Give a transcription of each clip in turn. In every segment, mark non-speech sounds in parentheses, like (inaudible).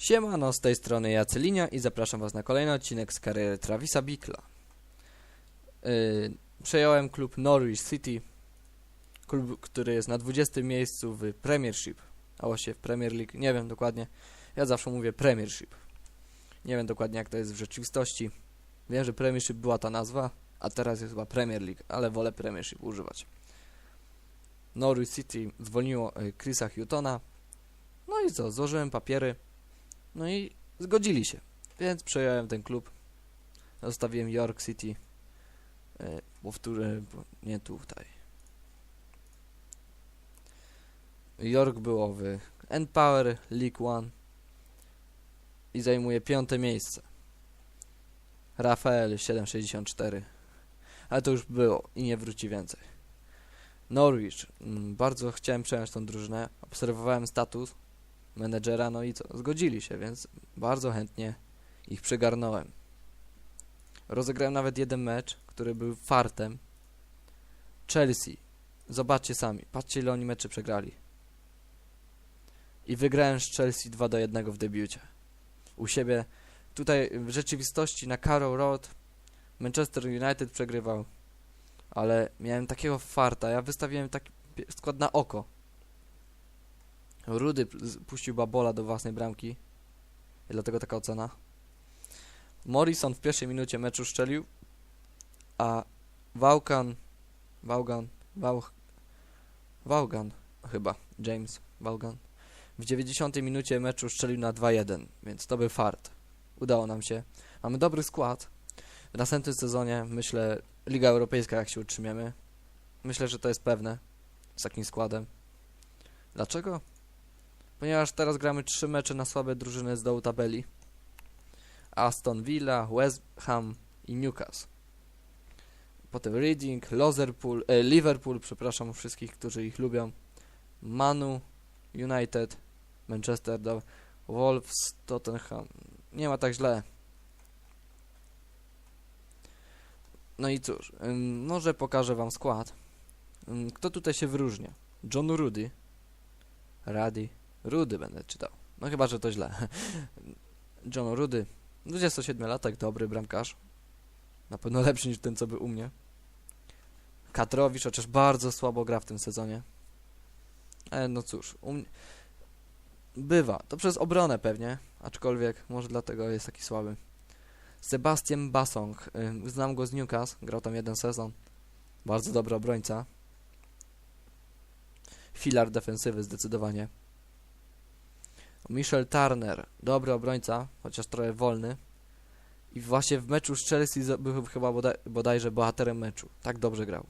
Siemano, z tej strony Jacylinia i zapraszam was na kolejny odcinek z kariery Travisa Bickla. Yy, przejąłem klub Norwich City, klub, który jest na 20 miejscu w Premiership, a właściwie w Premier League, nie wiem dokładnie, ja zawsze mówię Premiership. Nie wiem dokładnie jak to jest w rzeczywistości. Wiem, że Premiership była ta nazwa, a teraz jest chyba Premier League, ale wolę Premiership używać. Norwich City zwolniło y, Chrisa Hutona, no i co, złożyłem papiery, no i zgodzili się, więc przejąłem ten klub. Zostawiłem York City, e, powtórzę, nie tutaj. York było w N-Power League One i zajmuje piąte miejsce. Rafael 764, ale to już było i nie wróci więcej. Norwich, mm, bardzo chciałem przejąć tą drużynę, obserwowałem status, menedżera, no i co? Zgodzili się, więc bardzo chętnie ich przygarnąłem. Rozegrałem nawet jeden mecz, który był fartem. Chelsea. Zobaczcie sami. Patrzcie ile oni meczy przegrali. I wygrałem z Chelsea 2 do 1 w debiucie. U siebie. Tutaj w rzeczywistości na Carrow Road Manchester United przegrywał. Ale miałem takiego farta. Ja wystawiłem taki skład na oko. Rudy puścił Babola do własnej bramki. I dlatego taka ocena. Morrison w pierwszej minucie meczu szczelił, a Wałgan, Wał, Wałgan chyba, James Wałgan, w 90 minucie meczu szczelił na 2-1, więc to był fart. Udało nam się. Mamy dobry skład. W następnym sezonie, myślę, Liga Europejska jak się utrzymiemy. Myślę, że to jest pewne z takim składem. Dlaczego? Ponieważ teraz gramy trzy mecze na słabe drużyny z dołu tabeli. Aston Villa, West Ham i Newcastle. Potem Reading, Liverpool, e, Liverpool, przepraszam wszystkich, którzy ich lubią. Manu, United, Manchester, Wolves, Tottenham. Nie ma tak źle. No i cóż, może pokażę wam skład. Kto tutaj się wyróżnia? John Rudy, Rady, Rudy będę czytał. No chyba, że to źle. John Rudy. 27-latek, dobry bramkarz. Na pewno lepszy niż ten, co był u mnie. Katrowicz, chociaż bardzo słabo gra w tym sezonie. E, no cóż, u mnie... Bywa. To przez obronę pewnie, aczkolwiek może dlatego jest taki słaby. Sebastian Basong. Y, znam go z Newcastle, grał tam jeden sezon. Bardzo dobry obrońca. Filar defensywy zdecydowanie. Michel Turner, dobry obrońca, chociaż trochę wolny. I właśnie w meczu z Chelsea był chyba bodaj, bodajże bohaterem meczu. Tak dobrze grał.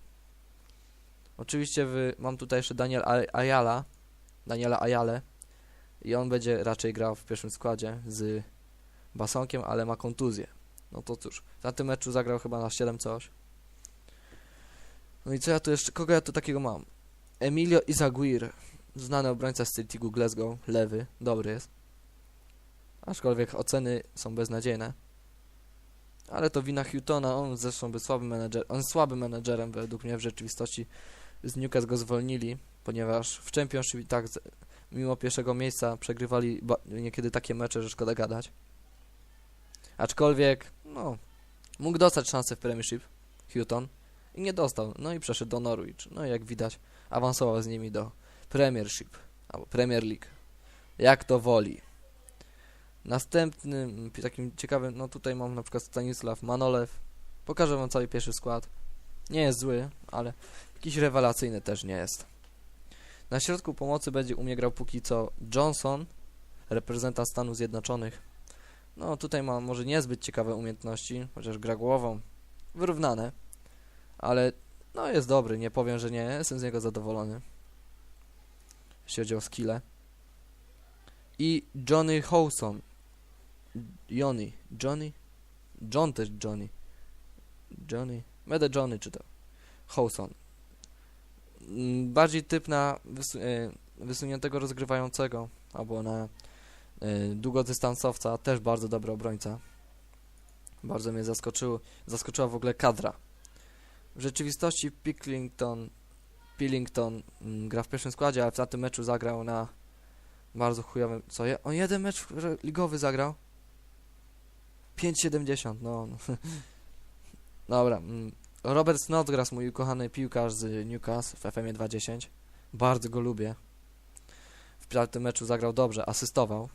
Oczywiście mam tutaj jeszcze Daniel Ayala, Daniela Ayale i on będzie raczej grał w pierwszym składzie z Basonkiem, ale ma kontuzję. No to cóż, na tym meczu zagrał chyba na 7 coś. No i co ja tu jeszcze, kogo ja tu takiego mam? Emilio Izaguirre znany obrońca z Celticu Glasgow, lewy, dobry jest. Aczkolwiek oceny są beznadziejne. Ale to wina Hutona, on zresztą był słabym menedżer, on słabym menedżerem według mnie w rzeczywistości. Z Newcastle go zwolnili, ponieważ w Championship i tak mimo pierwszego miejsca przegrywali niekiedy takie mecze, że szkoda gadać. Aczkolwiek, no, mógł dostać szansę w Premiership, Hutton, i nie dostał. No i przeszedł do Norwich. No i jak widać, awansował z nimi do Premiership albo Premier League. Jak to woli. Następnym takim ciekawym, no tutaj mam na przykład Stanisław Manolew. Pokażę wam cały pierwszy skład. Nie jest zły, ale jakiś rewelacyjny też nie jest. Na środku pomocy będzie u mnie grał póki co Johnson, reprezentant Stanów Zjednoczonych. No tutaj ma może niezbyt ciekawe umiejętności, chociaż gra głową. Wyrównane, ale no jest dobry, nie powiem, że nie, jestem z niego zadowolony jeśli chodzi o skille. I Johnny Howson. Johnny. Johnny? John też Johnny. Johnny. Będę Johnny czytał. Howson. Mm, bardziej typ na wys e, wysuniętego rozgrywającego albo na y, długodystansowca. Też bardzo dobry obrońca. Bardzo mnie zaskoczył, zaskoczyła w ogóle kadra. W rzeczywistości Picklington Pillington mm, gra w pierwszym składzie, ale w tym meczu zagrał na Bardzo chujowy. Co? Je, on jeden mecz ligowy zagrał? 5,70, no. no. (laughs) Dobra. Mm. Robert Snodgrass, mój ukochany piłkarz z Newcastle w FM 2.10. Bardzo go lubię. W piątym meczu zagrał dobrze, asystował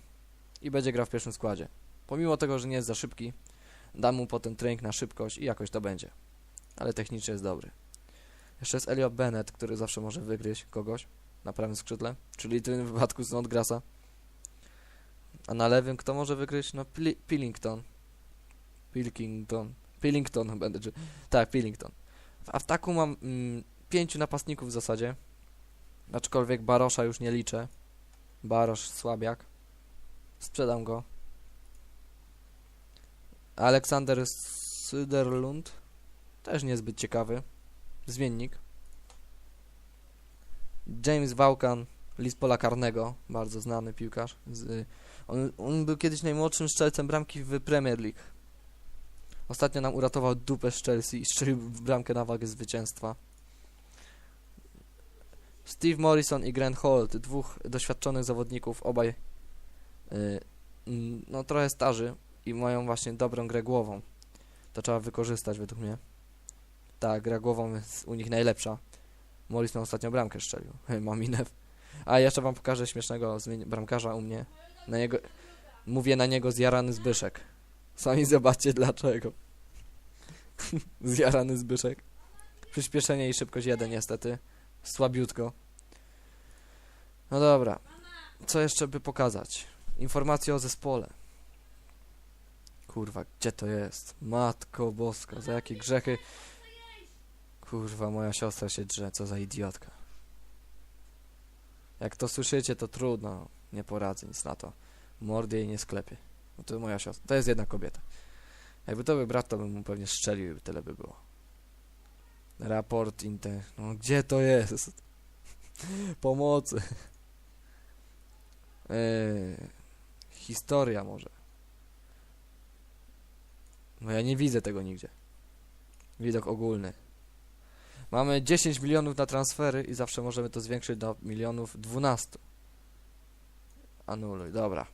i będzie grał w pierwszym składzie. Pomimo tego, że nie jest za szybki, dam mu potem trening na szybkość i jakoś to będzie. Ale technicznie jest dobry. Jeszcze jest Elliot Bennett, który zawsze może wygryźć kogoś na prawym skrzydle, czyli w tym wypadku Snodgrassa. A na lewym kto może wygryźć? No Pili- Pillington. Pilkington. Pillington (laughs) będę, czy... Tak, Pillington. W ataku mam mm, pięciu napastników w zasadzie. Aczkolwiek Barosza już nie liczę. Barosz słabiak. Sprzedam go. Aleksander Syderlund. Też niezbyt ciekawy. Zmiennik. James Vaucan, list pola karnego, bardzo znany piłkarz. Z, on, on był kiedyś najmłodszym strzelcem bramki w Premier League. Ostatnio nam uratował dupę z Chelsea i strzelił bramkę na wagę zwycięstwa. Steve Morrison i Grant Holt, dwóch doświadczonych zawodników, obaj y, no trochę starzy i mają właśnie dobrą grę głową. To trzeba wykorzystać według mnie. Ta gra głową jest u nich najlepsza. Morrison ostatnio bramkę strzelił. (laughs) Maminew. A jeszcze wam pokażę śmiesznego bramkarza u mnie. Na niego, mówię na niego zjarany Zbyszek. Sami zobaczcie dlaczego. (laughs) zjarany Zbyszek. Przyspieszenie i szybkość 1 niestety. Słabiutko. No dobra. Co jeszcze by pokazać? Informacje o zespole. Kurwa, gdzie to jest? Matko boska, za jakie grzechy... Kurwa, moja siostra się drze, co za idiotka. Jak to słyszycie, to trudno. Nie poradzę nic na to. Mordy jej nie sklepie. No to moja siostra. To jest jedna kobieta. Jakby to był brat, to bym mu pewnie strzelił i tyle by było. Raport inte... No gdzie to jest? (laughs) Pomocy. Eee, historia może. No ja nie widzę tego nigdzie. Widok ogólny. Mamy 10 milionów na transfery i zawsze możemy to zwiększyć do milionów 12. Anuluj, dobra.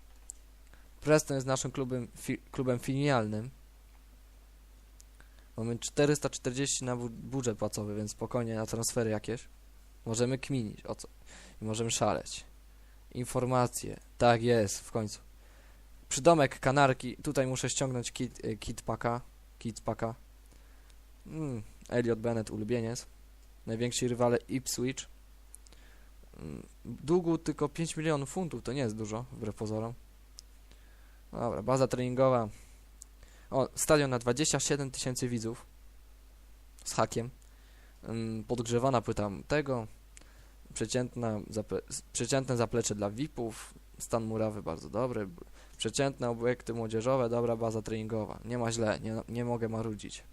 Preston jest naszym klubem, fi, klubem filialnym. Mamy 440 na bu budżet płacowy, więc spokojnie na transfery jakieś. Możemy kminić o co. I możemy szaleć. Informacje. Tak jest, w końcu. Przydomek kanarki. Tutaj muszę ściągnąć kit, y, kit paka. Kit paka. Mm, Elliot Bennett, ulubieniec. Najwięksi rywale Ipswich. Mm, Długu tylko 5 milionów funtów, to nie jest dużo, wbrew pozorom. Dobra, baza treningowa. O, stadion na 27 tysięcy widzów. Z hakiem. Ym, Podgrzewana płyta tego. Przeciętna zaple przeciętne zaplecze dla VIP-ów. Stan murawy bardzo dobry. Przeciętne obiekty młodzieżowe, dobra baza treningowa. Nie ma źle, nie, nie mogę marudzić.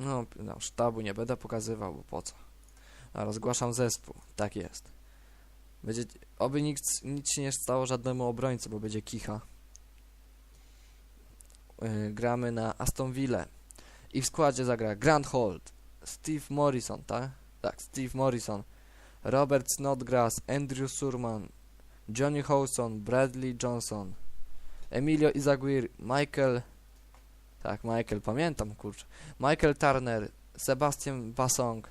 No, no, sztabu nie będę pokazywał, bo po co. A rozgłaszam zespół. Tak jest. Będzie, oby nic, nic się nie stało żadnemu obrońcy, bo będzie kicha. Yy, gramy na Aston Villa. I w składzie zagra Grant Holt, Steve Morrison, tak? Tak, Steve Morrison, Robert Snodgrass, Andrew Surman, Johnny Howson, Bradley Johnson, Emilio Izaguirre, Michael... Tak, Michael, pamiętam, kurczę. Michael Turner, Sebastian Basong,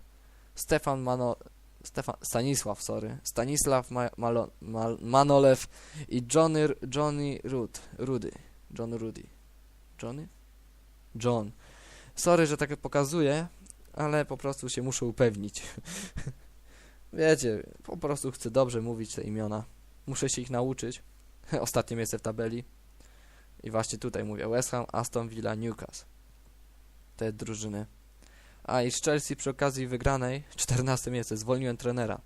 Stefan Mano... Stefan... Stanisław, sorry. Stanisław Ma Malo Mal Manolew i Johnny, Johnny Rud, Rudy. John Rudy. Johnny? John. Sorry, że tak pokazuję, ale po prostu się muszę upewnić. (laughs) Wiecie, po prostu chcę dobrze mówić te imiona. Muszę się ich nauczyć. (laughs) Ostatnie miejsce w tabeli. I właśnie tutaj mówię West Ham, Aston Villa, Newcastle. Te drużyny. A i z Chelsea przy okazji wygranej, 14 miejsce, zwolniłem trenera.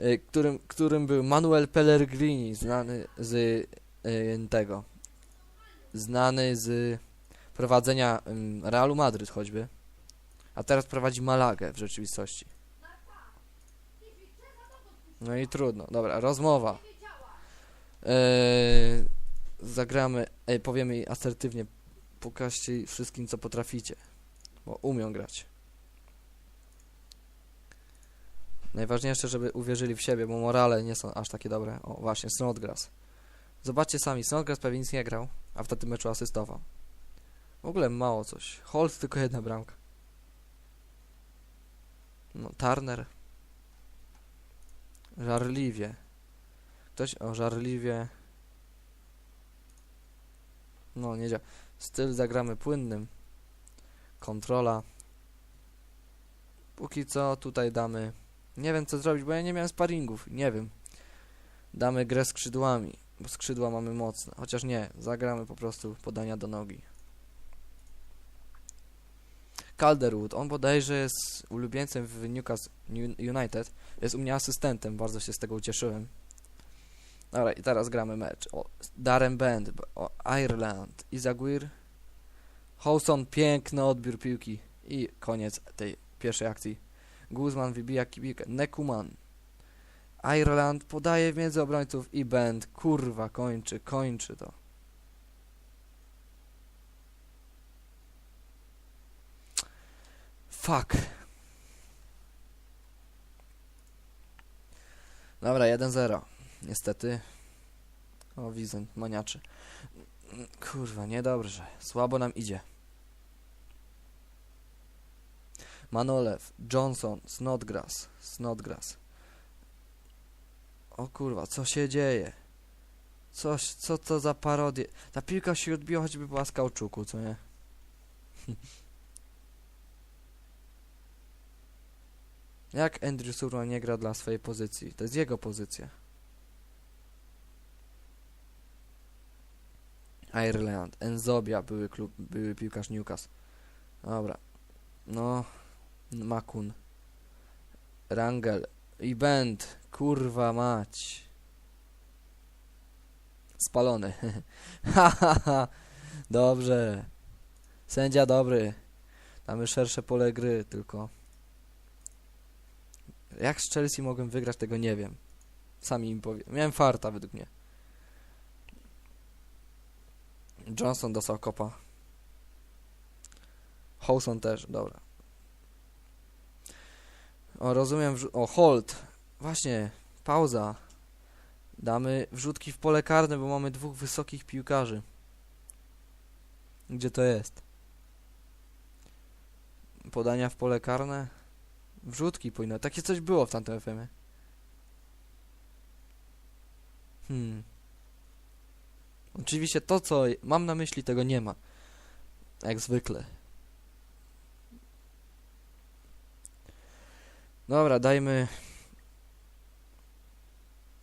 y, Którym, którym był Manuel Pellegrini, znany z y, tego. Znany z prowadzenia Realu Madryt choćby. A teraz prowadzi Malagę w rzeczywistości. No i trudno. Dobra, rozmowa. Zagramy, ej, powiemy jej asertywnie. Pokażcie jej wszystkim, co potraficie. Bo umią grać. Najważniejsze, żeby uwierzyli w siebie, bo morale nie są aż takie dobre. O, właśnie, Snodgrass. Zobaczcie sami, Snodgrass pewnie nic nie grał, a w tym meczu asystował. W ogóle mało coś. Holt tylko jedna bramka. No, Turner. Żarliwie. Ktoś o żarliwie. No, nie działa. Styl zagramy płynnym. Kontrola. Póki co tutaj damy. Nie wiem co zrobić, bo ja nie miałem sparingów. Nie wiem. Damy grę skrzydłami, bo skrzydła mamy mocne. Chociaż nie, zagramy po prostu podania do nogi. Calderwood, on bodajże jest ulubieńcem w Newcastle Uni- United. Jest u mnie asystentem, bardzo się z tego ucieszyłem. Dobra, i teraz gramy mecz. O, Darren Band, b- o, Ireland, Izaguirre, Howson, piękny odbiór piłki i koniec tej pierwszej akcji. Guzman wybija kibikę, Nekuman. Ireland podaje między obrońców i Band, kurwa, kończy, kończy to. Fuck. Dobra, 1-0. Niestety. O, Wizent, maniaczy. Kurwa, niedobrze. Słabo nam idzie. Manolew, Johnson, Snodgrass, Snodgrass. O kurwa, co się dzieje? Coś, co to za parodię? Ta piłka się odbiła, choćby była z kauczuku, co nie? (laughs) Jak Andrew Surma nie gra dla swojej pozycji? To jest jego pozycja. Ireland, Enzobia, były, klub, były piłkarz Newcastle. Dobra. No, Makun. Rangel. I Bend. Kurwa mać. Spalony. (laughs) Dobrze. Sędzia dobry. Mamy szersze pole gry, tylko... Jak z Chelsea mogłem wygrać, tego nie wiem. Sami im powiem. Miałem farta według mnie. Johnson dostał kopa. Howson też, dobra. O, rozumiem, o, hold. Właśnie, pauza. Damy wrzutki w pole karne, bo mamy dwóch wysokich piłkarzy. Gdzie to jest? Podania w pole karne? Wrzutki powinno. Takie coś było w tamtym FM-ie. Hmm. Oczywiście to, co mam na myśli, tego nie ma. Jak zwykle. Dobra, dajmy...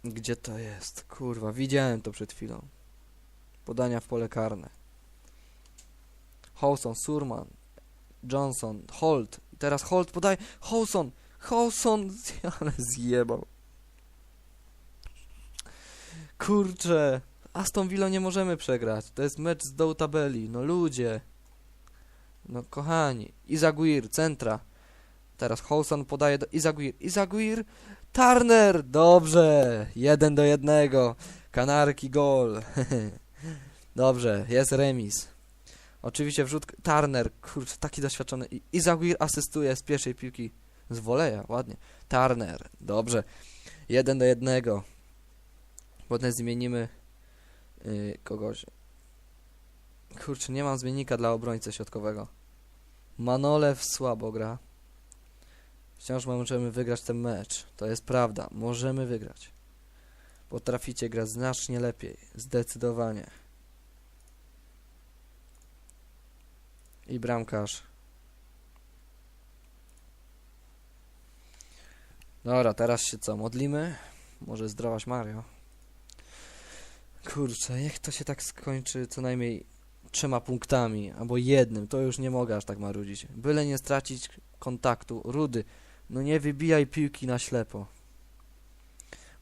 Gdzie to jest? Kurwa, widziałem to przed chwilą. Podania w pole karne. Howson, Surman, Johnson, Holt. Teraz Holt podaje. Howson! Howson! (laughs) Ale zjebał. Kurczę. Aston Villa nie możemy przegrać. To jest mecz z dołu tabeli. No ludzie. No kochani. Izaguirre, centra. Teraz Howson podaje do Izaguirre. Izaguirre. Turner! Dobrze. Jeden do jednego. Kanarki gol. (laughs) Dobrze. Jest remis. Oczywiście wrzut Turner. Kurczę, taki doświadczony. I Izaguirre asystuje z pierwszej piłki. Z woleja. Ładnie. Turner. Dobrze. Jeden do jednego. Potem zmienimy yy, kogoś. Kurczę, nie mam zmiennika dla obrońcy środkowego. Manolew słabo gra. Wciąż możemy wygrać ten mecz. To jest prawda. Możemy wygrać. Potraficie grać znacznie lepiej. Zdecydowanie. I bramkarz. Dobra, teraz się co? Modlimy? Może zdrowaś Mario? Kurczę, jak to się tak skończy co najmniej trzema punktami, albo jednym, to już nie mogę aż tak marudzić. Byle nie stracić kontaktu. Rudy, no nie wybijaj piłki na ślepo.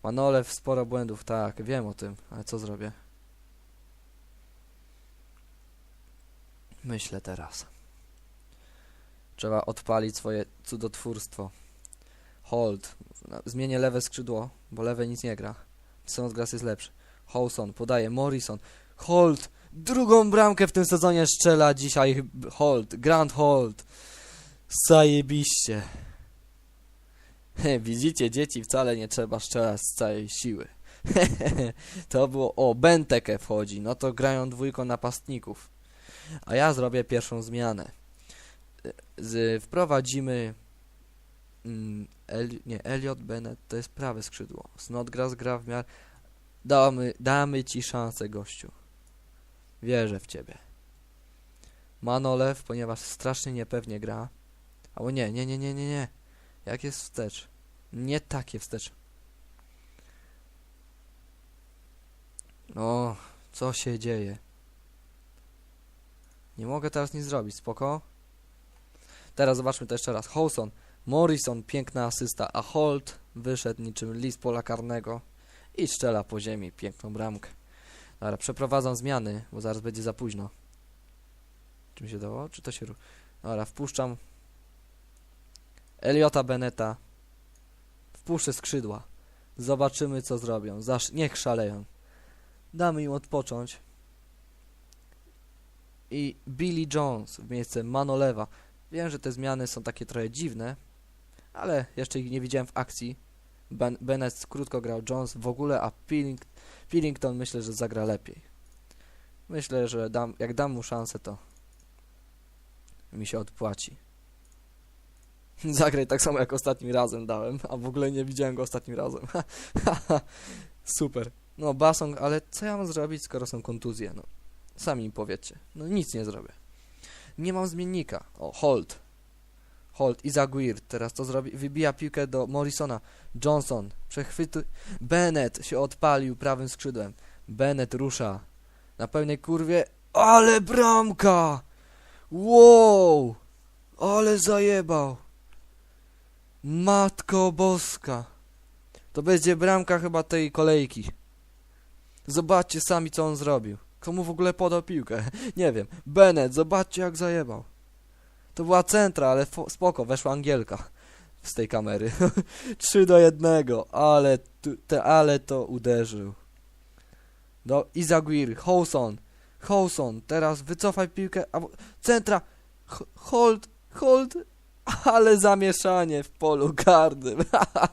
Manolew, sporo błędów, tak, wiem o tym, ale co zrobię? Myślę teraz. Trzeba odpalić swoje cudotwórstwo. Hold. Zmienię lewe skrzydło, bo lewe nic nie gra. Snodgrass jest lepszy. Howson podaje, Morrison. Holt! Drugą bramkę w tym sezonie strzela dzisiaj Holt. Grand Holt. Zajebiście. (laughs) Widzicie, dzieci, wcale nie trzeba strzelać z całej siły. (laughs) to było... O, Benteke wchodzi. No to grają dwójką napastników. A ja zrobię pierwszą zmianę. Z, wprowadzimy... Mm, El, nie, Elliot Bennett to jest prawe skrzydło. Snodgrass gra w miarę... Damy, damy ci szansę, gościu. Wierzę w ciebie. Manolew, ponieważ strasznie niepewnie gra. Albo nie, nie, nie, nie, nie, nie. Jak jest wstecz? Nie takie wstecz. O, co się dzieje? Nie mogę teraz nic zrobić, spoko? Teraz zobaczmy to jeszcze raz. Howson, Morrison, piękna asysta, a Holt wyszedł niczym list pola karnego i strzela po ziemi piękną bramkę. Dobra, przeprowadzam zmiany, bo zaraz będzie za późno. Czy mi się dało? Czy to się... Dobra, wpuszczam Eliota Beneta. Wpuszczę skrzydła. Zobaczymy, co zrobią. Zasz... Niech szaleją. Damy im odpocząć. I Billy Jones w miejsce Manolewa. Wiem, że te zmiany są takie trochę dziwne, ale jeszcze ich nie widziałem w akcji. Ben Bennett krótko grał, Jones w ogóle, a Pilling Pillington myślę, że zagra lepiej. Myślę, że dam, jak dam mu szansę, to mi się odpłaci. (laughs) Zagraj tak samo jak ostatnim razem dałem, a w ogóle nie widziałem go ostatnim razem. (laughs) Super. No, Basong, ale co ja mam zrobić, skoro są kontuzje? No, sami mi powiedzcie. No, nic nie zrobię. Nie mam zmiennika. O, Holt. Holt, Izaguirre. Teraz to zrobi. Wybija piłkę do Morrisona. Johnson. Przechwytu. Bennett się odpalił prawym skrzydłem. Bennett rusza. Na pełnej kurwie. Ale bramka! Wow! Ale zajebał! Matko boska! To będzie bramka chyba tej kolejki. Zobaczcie sami, co on zrobił. Komu w ogóle podał piłkę? (laughs) Nie wiem. Bennett, zobaczcie, jak zajebał. To była centra, ale spoko, weszła Angielka z tej kamery. (laughs) 3 do 1, ale, te, ale to uderzył. Do Izaguirre, Howson, Howson, teraz wycofaj piłkę, albo centra, H- hold, hold, (laughs) ale zamieszanie w polu karnym.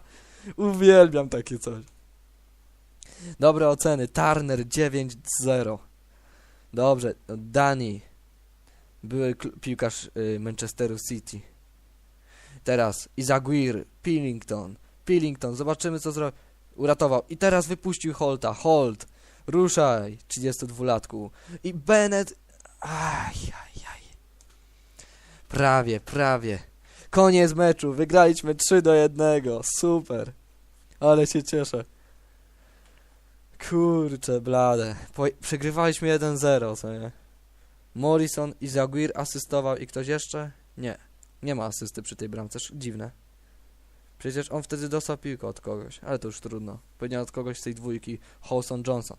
(laughs) Uwielbiam takie coś. Dobre oceny, Turner 9-0. Dobrze, no, Dani, były piłkarz y, Manchesteru City. Teraz Izaguirre, Pillington, Pillington, zobaczymy co zrobił. Uratował. I teraz wypuścił Holta. Holt, ruszaj, 32-latku. I Bennett, aj, aj, aj. Prawie, prawie. Koniec meczu, wygraliśmy 3 do 1. Super. Ale się cieszę. Kurczę, blade. Po, przegrywaliśmy 1-0, co nie? Morrison i Zaguir asystował i ktoś jeszcze? Nie. Nie ma asysty przy tej bramce. Dziwne. Przecież on wtedy dostał piłkę od kogoś, ale to już trudno. Pewnie od kogoś z tej dwójki Holson Johnson.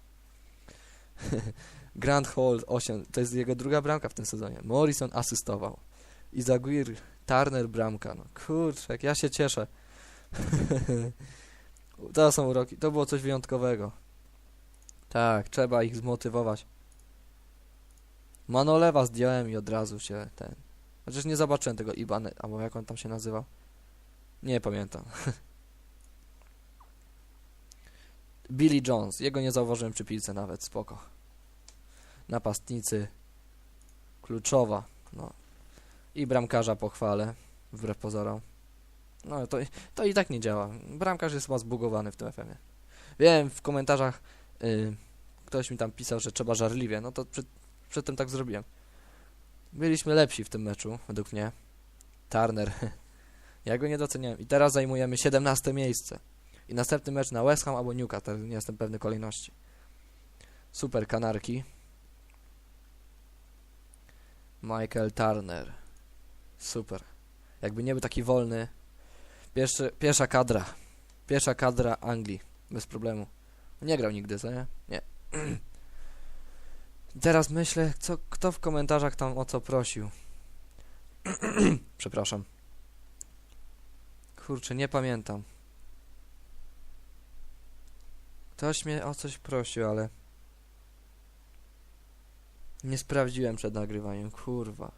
(laughs) Grant Hall 8, to jest jego druga bramka w tym sezonie. Morrison asystował. I Zaguir, Turner bramka. No kurczę, jak ja się cieszę. (laughs) to są uroki, to było coś wyjątkowego. Tak, trzeba ich zmotywować. Manolewa zdjąłem i od razu się ten. Chociaż nie zobaczyłem tego Ibany, albo jak on tam się nazywał. Nie pamiętam. (laughs) Billy Jones, jego nie zauważyłem przy piłce nawet, spoko. Napastnicy. Kluczowa, no. I bramkarza pochwalę, wbrew pozorom. No to, to i tak nie działa. Bramkarz jest chyba zbugowany w tym FM-ie. Wiem, w komentarzach y, ktoś mi tam pisał, że trzeba żarliwie, no to przed, przedtem tak zrobiłem. Byliśmy lepsi w tym meczu, według mnie. Turner. (laughs) ja go nie doceniałem. I teraz zajmujemy 17 miejsce. I następny mecz na West Ham albo Newcastle, nie jestem pewny kolejności. Super kanarki. Michael Turner. Super. Jakby nie był taki wolny. Pierwszy, pierwsza kadra. Pierwsza kadra Anglii. Bez problemu. Nie grał nigdy, co nie? Nie. (clears throat) Teraz myślę, co, kto w komentarzach tam o co prosił. (clears throat) Przepraszam. Kurczę, nie pamiętam. Ktoś mnie o coś prosił, ale... Nie sprawdziłem przed nagrywaniem, kurwa.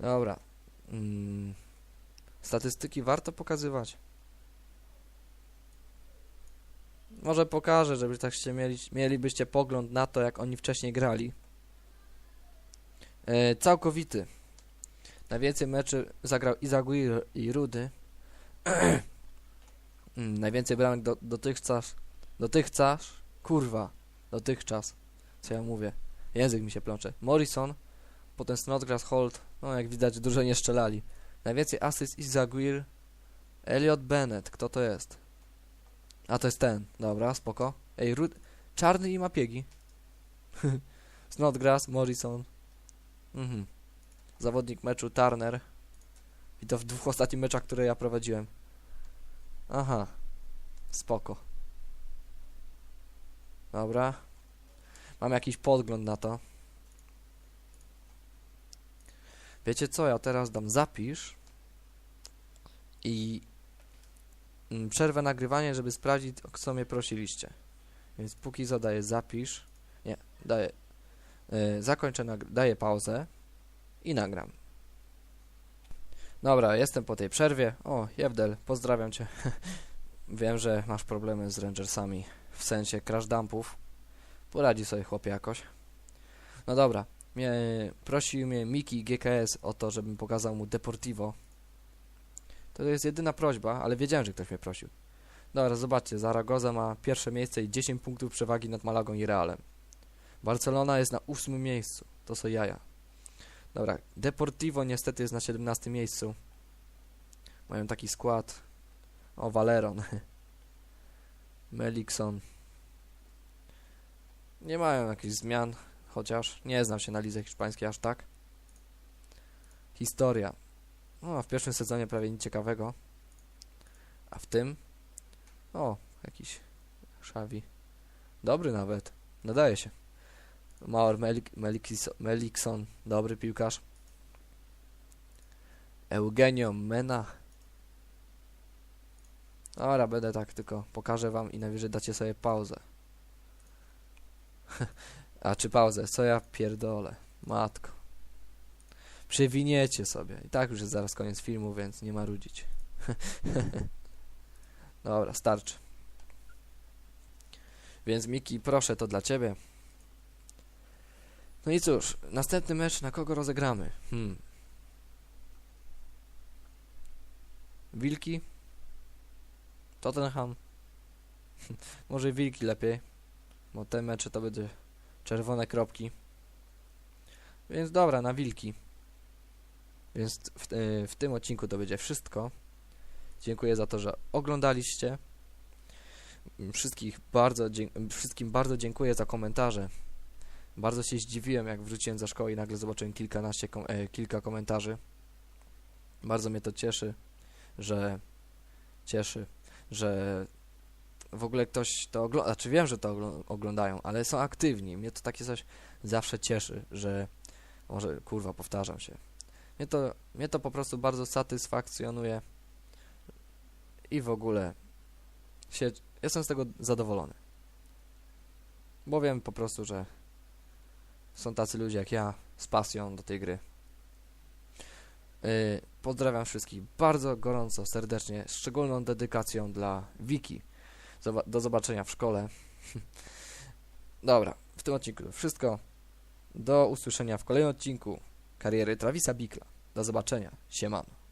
Dobra. Mm, statystyki warto pokazywać. Może pokażę, żeby tak się mieli, mielibyście pogląd na to, jak oni wcześniej grali. E, całkowity. Najwięcej meczy zagrał Izaguirre i Rudy. (clears throat) Mm, Najwięcej bramek do, dotychczas. Dotychczas. Kurwa. Dotychczas. Co ja mówię? Język mi się plącze. Morrison. Potem Snodgrass Holt. No jak widać dużo nie strzelali. Najwięcej asyst Izaguirre. Elliot Bennett. Kto to jest? A to jest ten. Dobra, spoko. Ej, Rud... Czarny i ma piegi. (laughs) Snodgrass, Morrison. Mhm. Zawodnik meczu Turner. I to w dwóch ostatnich meczach, które ja prowadziłem. Aha. Spoko. Dobra. Mam jakiś podgląd na to. Wiecie co, ja teraz dam zapisz i przerwę nagrywanie, żeby sprawdzić, o co mnie prosiliście. Więc póki co daję zapisz. Nie, daję. Yy, zakończę, daję pauzę i nagram. Dobra, jestem po tej przerwie. O, Jewdel, pozdrawiam cię. (laughs) Wiem, że masz problemy z Rangersami, w sensie crash dumpów. Poradzi sobie chłopie jakoś. No dobra, mnie, prosił mnie Miki GKS o to, żebym pokazał mu Deportivo. To jest jedyna prośba, ale wiedziałem, że ktoś mnie prosił. Dobra, zobaczcie, Zaragoza ma pierwsze miejsce i 10 punktów przewagi nad Malagą i Realem. Barcelona jest na ósmym miejscu. To są jaja. Dobra, Deportivo niestety jest na 17 miejscu. Mają taki skład. O, Valeron. (laughs) Melikson. Nie mają jakichś zmian, chociaż nie znam się na lidze hiszpańskiej aż tak. Historia. O, w pierwszym sezonie prawie nic ciekawego. A w tym? O, jakiś Xavi. Dobry nawet. Nadaje się. Maur Melik Melikis Melikson, dobry piłkarz. Eugenio Mena. Dobra, będę tak tylko pokażę wam i najwyżej dacie sobie pauzę. (laughs) A czy pauzę? Co ja pierdolę? Matko. Przewiniecie sobie. I tak już jest zaraz koniec filmu, więc nie marudzić. (laughs) Dobra, starczy. Więc Miki, proszę, to dla ciebie. No i cóż, następny mecz na kogo rozegramy? Hmm. Wilki? Tottenham? (laughs) Może Wilki lepiej, bo te mecze to będzie czerwone kropki. Więc dobra, na Wilki. Więc w, y, w tym odcinku to będzie wszystko. Dziękuję za to, że oglądaliście. Wszystkich bardzo, wszystkim bardzo dziękuję za komentarze. Bardzo się zdziwiłem, jak wróciłem ze szkoły i nagle zobaczyłem kilkanaście, kom e, kilka komentarzy. Bardzo mnie to cieszy, że cieszy, że w ogóle ktoś to ogląda. Znaczy wiem, że to ogl oglądają, ale są aktywni. Mnie to takie coś zawsze cieszy, że może kurwa powtarzam się. Mnie to, mnie to po prostu bardzo satysfakcjonuje i w ogóle się, jestem z tego zadowolony. Bo wiem po prostu, że są tacy ludzie jak ja z pasją do tej gry. Yy, pozdrawiam wszystkich bardzo gorąco, serdecznie, szczególną dedykacją dla Wiki. Zoba do zobaczenia w szkole. (laughs) Dobra, w tym odcinku to wszystko. Do usłyszenia w kolejnym odcinku kariery Travisa Bikla. Do zobaczenia. Siemano.